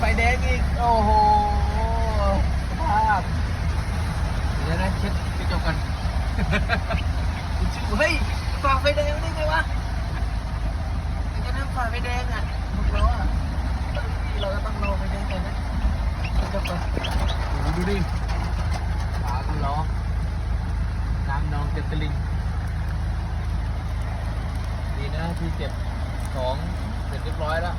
ไฟแดงอีก โอ้โหสภาพเดี๋ยวนะเช็ดกระจกกันเฮ้ยฝ่าไฟแดงได้ไงวะไอ้เจ้านั่งฝ่าไฟแดงอะถูกแล้วอะเราก็ต้องรอไฟแดงก่อนนะกระจกก่อนดูดิฝากันล้อน้ำนองเจ็บสลิงดีนะที่เก็บของเสร็จเรียบร้อยแล้ว